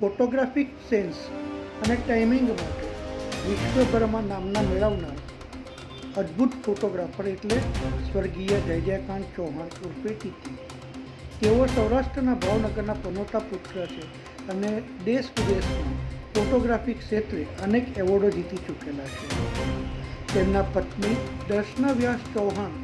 Photographic sense અને timing માટે વિશ્વભરમાં નામના મેળવનાર અદ્ભુત ફોટોગ્રાફર એટલે સ્વર્ગીય જયજયકાંત ચૌહાણ ઉર્ફે ટીકી તેઓ સૌરાષ્ટ્રના ભાવનગરના પનોતા પુત્ર છે અને દેશ વિદેશમાં ફોટોગ્રાફી ક્ષેત્રે અનેક એવોર્ડો જીતી ચૂકેલા છે. તેમના પત્ની દર્શના વ્યાસ ચૌહાણ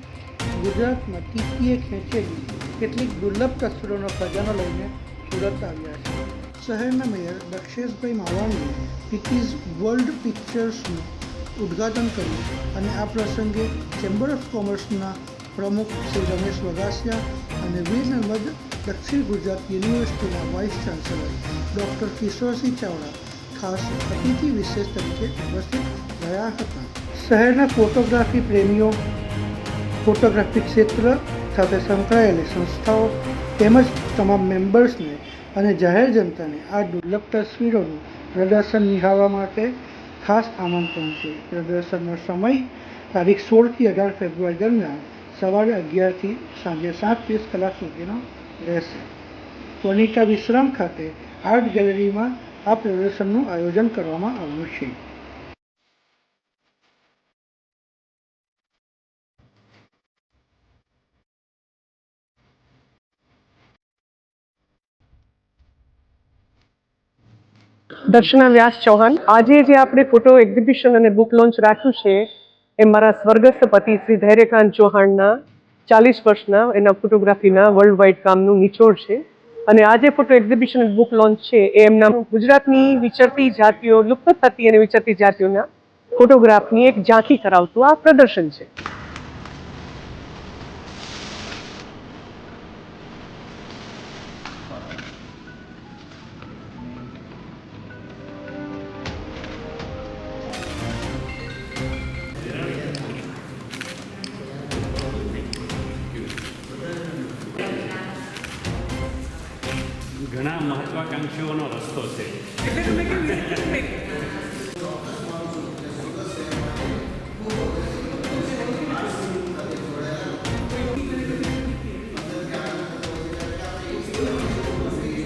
ગુજરાતમાં ટીકીએ ખેંચેલી કેટલીક દુર્લભ તસવીરોનો ખજાનો લઈને સુરત આવ્યા છે. શહેરના મેયર દક્ષેશભાઈ માવાણીએ ટીટીઝ વર્લ્ડ પિક્ચર્સનું ઉદ્ઘાટન કર્યું અને આ પ્રસંગે ચેમ્બર ઓફ કોમર્સના પ્રમુખ શ્રી રમેશ વગાસિયા અને વીર નર્મદ દક્ષિણ ગુજરાત યુનિવર્સિટીના vice chancellor doctor Kishorsinh Chavda ખાસ અતિથિ વિશેષ તરીકે ઉપસ્થિત રહ્યા હતા. શહેરના ફોટોગ્રાફી પ્રેમીઓ, ફોટોગ્રાફી ક્ષેત્ર સાથે સંકળાયેલી સંસ્થાઓ તેમજ તમામ મેમ્બર્સને અને જાહેર જનતાને આ દુર્લભ તસવીરોનું પ્રદર્શન નિહાળવા માટે ખાસ આમંત્રણ છે. પ્રદર્શનનો સમય તારીખ સોળથી અઢાર ફેબ્રુઆરી દરમિયાન સવારે અગિયારથી સાંજે સાત ત્રીસ કલાક સુધીનો રહેશે. વનિતા વિશ્રામ ખાતે આર્ટ ગેલેરીમાં આ પ્રદર્શનનું આયોજન કરવામાં આવ્યું છે. દર્શના વ્યાસ ચૌહાણ, આજે જે આપણે ફોટો એક્ઝિબિશન અને બુક લોન્ચ રાખ્યું છે, એ મારા સ્વર્ગસ્થ પતિ શ્રી ધૈર્યકાંત ચૌહાણના ચાલીસ વર્ષના, એના ફોટોગ્રાફીના વર્લ્ડ વાઇડ કામનું નિચોડ છે. અને આજે ફોટો એક્ઝિબિશન બુક લોન્ચ છે, એ એમના ગુજરાતની વિચરતી જાતિઓ, લુપ્ત થતી અને વિચરતી જાતિઓના ફોટોગ્રાફની એક ઝાંખી કરાવતું આ પ્રદર્શન છે. ઘણા મહત્વાકાંક્ષીઓનો રસ્તો છે.